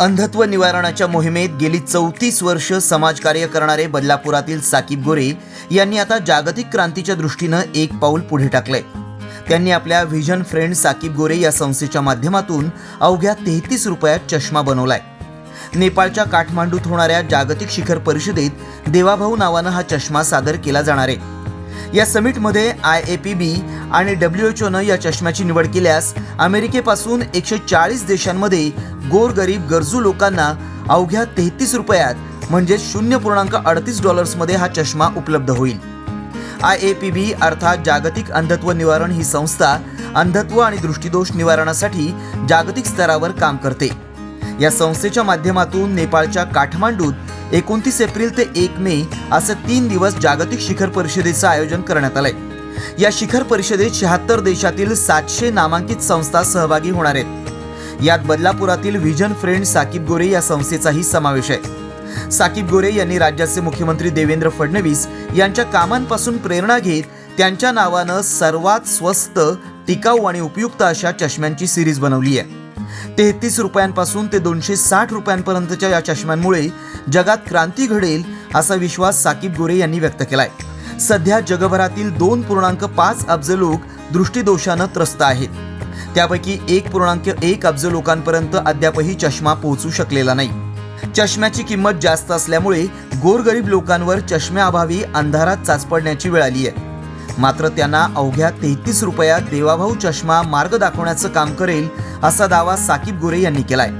अंधत्व निवारणाच्या मोहिमेत गेली चौतीस वर्ष समाजकार्य करणारे बदलापुरातील साकीब गोरे यांनी आता जागतिक क्रांतीच्या दृष्टीनं एक पाऊल पुढे टाकलंय. त्यांनी आपल्या व्हिजन फ्रेंड साकीब गोरे या संस्थेच्या माध्यमातून अवघ्या तेहतीस रुपयात चष्मा बनवलाय. नेपाळच्या काठमांडूत होणाऱ्या जागतिक शिखर परिषदेत देवाभाऊ नावानं हा चष्मा सादर केला जाणार आहे. या समिटमध्ये आय ए पी बी आणि डब्ल्यू एच ओनं या चष्म्याची निवड केल्यास अमेरिकेपासून एकशे चाळीस देशांमध्ये गोरगरीब गरजू लोकांना अवघ्या तेहतीस रुपयात म्हणजे शून्य पूर्णांक अडतीस डॉलर्समध्ये हा चष्मा उपलब्ध होईल. आय ए पी बी अर्थात जागतिक अंधत्व निवारण ही संस्था अंधत्व आणि दृष्टीदोष निवारणासाठी जागतिक स्तरावर काम करते. या संस्थेच्या माध्यमातून नेपाळच्या काठमांडूत एकोणतीस एप्रिल ते एक मे असं तीन दिवस जागतिक शिखर परिषदेचं आयोजन करण्यात आलंय. या शिखर परिषदेत शहात्तर देशातील सातशे नामांकित संस्था सहभागी होणार आहेत. यात बदलापुरातील व्हिजन फ्रेंड साकीब गोरे या संस्थेचाही समावेश आहे. साकीब गोरे यांनी राज्याचे मुख्यमंत्री देवेंद्र फडणवीस यांच्या कामांपासून प्रेरणा घेत त्यांच्या नावानं सर्वात स्वस्त टिकाऊ आणि उपयुक्त अशा चष्म्यांची सिरीज बनवली आहे. तेहतीस रुपयांपासून ते दोनशे साठ रुपयांपर्यंतच्या या चष्म्यांमुळे जगात क्रांती घडेल असा विश्वास साकीब गोरे यांनी व्यक्त केलाय. सध्या जगभरातील दोन पूर्णांक पाच अब्ज लोक दृष्टीदोषानं त्रस्त आहेत. त्यापैकी एक पूर्णांक एक अब्ज लोकांपर्यंत अद्यापही चष्मा पोहोचू शकलेला नाही. चष्म्याची किंमत जास्त असल्यामुळे गोरगरीब लोकांवर चष्म्याअभावी अंधारात चाचपडण्याची वेळ आली आहे मात्र त्यांना अवघ्या तेहतीस रुपयात देवाभाऊ चष्मा मार्ग दाखवण्याचं काम करेल असा दावा साकीब गोरे यांनी केलाय.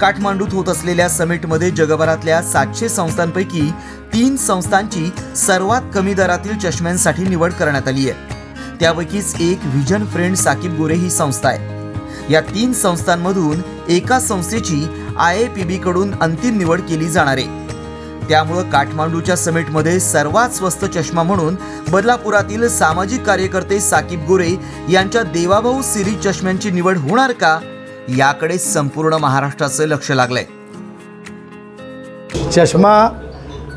काठमांडूत होत असलेल्या समिटमध्ये जगभरातल्या सातशे संस्थांपैकी तीन संस्थांची सर्वात कमी दरातील चष्म्यांसाठी निवड करण्यात आली आहे त्यापैकीच एक व्हिजन फ्रेंड साकीब गोरे ही संस्था आहे. या तीन संस्थांमधून एका संस्थेची आय ए पी बी कडून अंतिम निवड केली जाणार आहे. त्यामुळं काठमांडूच्या समिटमध्ये सर्वात स्वस्त चष्मा म्हणून बदलापुरातील सामाजिक कार्यकर्ते साकीब गोरे यांच्या देवाभाऊ सिरीज चष्म्यांची निवड होणार का याकडे संपूर्ण महाराष्ट्राचं लक्ष लागलंय. चष्मा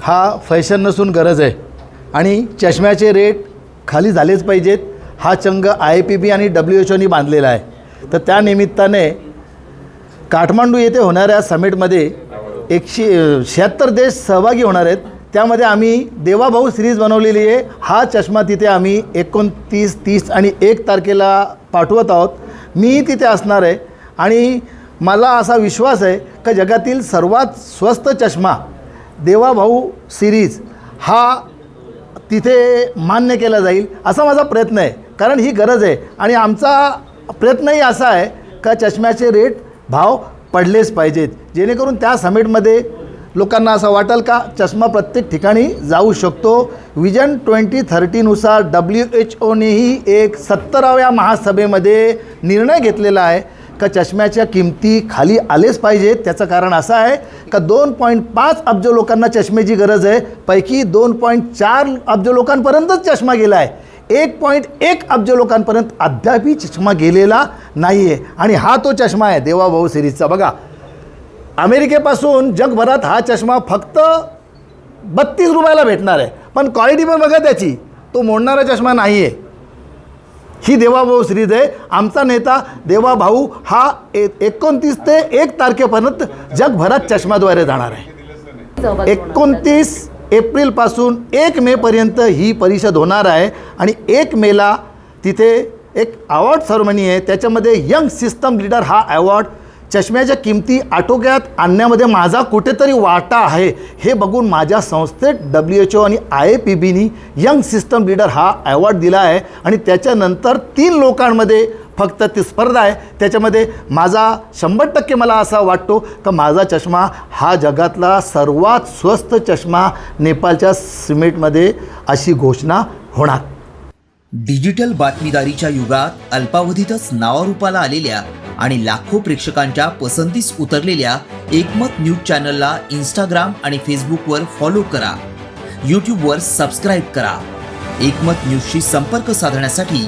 हा फॅशन नसून गरज आहे. आणि चष्म्याचे रेट खाली झालेच पाहिजेत. हा चंग आय पी बी आणि डब्ल्यू एच ओनी बांधलेला आहे. तर त्या निमित्ताने काठमांडू येथे होणाऱ्या समिटमध्ये एकशे शहात्तर देश सहभागी होणार आहेत. त्यामध्ये आम्ही देवाभाऊ सिरीज बनवलेली आहे. हा चष्मा तिथे आम्ही एकोणतीस तीस आणि एक तारखेला पाठवत आहोत. मी तिथे असणार आहे. आणि मला असा विश्वास आहे का जगातील सर्वात स्वस्त चष्मा देवाभाऊ सिरीज हा तिथे मान्य केला जाईल असा माझा प्रयत्न आहे. कारण ही गरज आहे. आणि आमचा प्रयत्नही असा आहे का चष्म्याचे रेट भाव पडलेच पाहिजेत. जेणेकरून त्या समिटमध्ये लोकांना असं वाटेल का चष्मा प्रत्येक ठिकाणी जाऊ शकतो. विजन ट्वेंटी थर्टीनुसार डब्ल्यू एच ओनेही एक सत्तराव्या महासभेमध्ये निर्णय घेतलेला आहे का चष्म्याच्या किमती खाली आलेच पाहिजेत. त्याचं कारण असं आहे का दोन पॉईंट पाच अब्ज लोकांना चष्म्याची गरज आहे. पैकी दोन पॉईंट चार अब्ज लोकांपर्यंतच चष्मा गेला आहे एक पॉईंट एक अब्ज लोकांपर्यंत अद्यापही चष्मा गेलेला नाही आहे आणि हा तो चष्मा आहे देवाभाऊ सिरीजचा. बघा अमेरिकेपासून जगभरात हा चष्मा फक्त बत्तीस रुपयाला भेटणार आहे. पण क्वालिटी पण बघा त्याची तो मोडणारा चष्मा नाही आहे ही देवाभाऊ सिरीज आहे. आमचा नेता देवाभाऊ हा ए एकोणतीस ते एक तारखेपर्यंत जगभरात चष्म्याद्वारे जाणार आहे. एकोणतीस एप्रिलपासून एक मेपर्यंत ही परिषद होणार आहे आणि एक मेला तिथे एक अवॉर्ड सेरेमनी आहे. त्याच्यामध्ये यंग सिस्टम लीडर हा अवॉर्ड चष्म्याच्या किमती आटोक्यात आणण्यामध्ये माझा कुठेतरी वाटा आहे. हे बघून माझ्या संस्थेत डब्ल्यू एच ओ आणि आय ए पी बीनी यंग सिस्टम लीडर हा अवॉर्ड दिला आहे. आणि त्याच्यानंतर तीन लोकांमध्ये फक्त ती स्पर्धा आहे. त्याच्यामध्ये माझा शंभर टक्के मला असा वाटतो का माझा चष्मा हा जगातला सर्वात स्वस्त चष्मा नेपाळच्या सिमेंटमध्ये अशी घोषणा होणार. डिजिटल बातमीदारीच्या युगात अल्पावधीतच नावारूपाला आलेल्या आणि लाखो प्रेक्षकांच्या पसंतीस उतरलेल्या एकमत न्यूज चॅनलला इंस्टाग्राम आणि फेसबुकवर फॉलो करा. यूट्यूबवर सबस्क्राईब करा. एकमत न्यूजशी संपर्क साधण्यासाठी